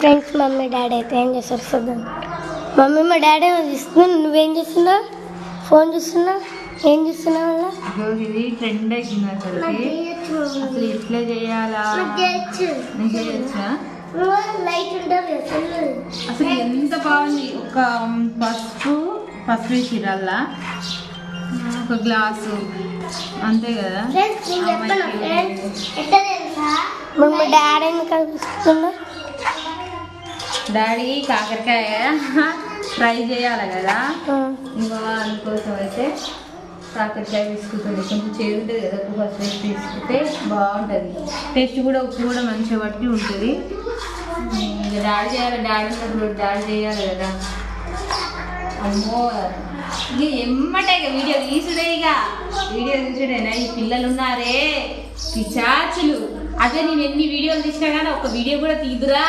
Friends mummy daddy అయితే ఏం చేస్తారు చూద్దాం. మమ్మీ మా డాడీ ఏమో చూస్తున్నావు నువ్వేం చేస్తున్నావు ఫోన్ చూస్తున్నావు ఏం చూస్తున్నావు ఇది ట్రెండ్ అవుతుంది అసలు చేయాలా? అసలు. ఎంత బాగుంది. ఒక పసుపు పసుపు వేసిరల్లా ఒక గ్లాసు. అంతే కదా? మా డాడీ ఎందుకు కనిపిస్తున్నా డాడీ కాకరకాయ ఫ్రై చేయాలి కదా. ఇంకా అందుకోసం అయితే కాకరకాయ తీసుకుంటుంది కొంచెం చేదు ఉంటుంది కదా ఉప్పు ఫస్ట్ వేసి తీసుకుంటే బాగుంటుంది. టేస్ట్ కూడా ఉప్పు కూడా మంచిగా బట్టి ఉంటుంది. ఇంకా డాడీ చేయాలి డాడీ ఉన్నప్పుడు డాడీ చేయాలి కదా. అమ్మో. ఇక ఎమ్మటే ఇక వీడియో తీసుడే ఇక. వీడియో తీసుడేనా ఈ పిల్లలు ఉన్నారే. పిచాచులు అదే నేను ఎన్ని వీడియోలు తీసినా కానీ ఒక వీడియో కూడా తీదురా.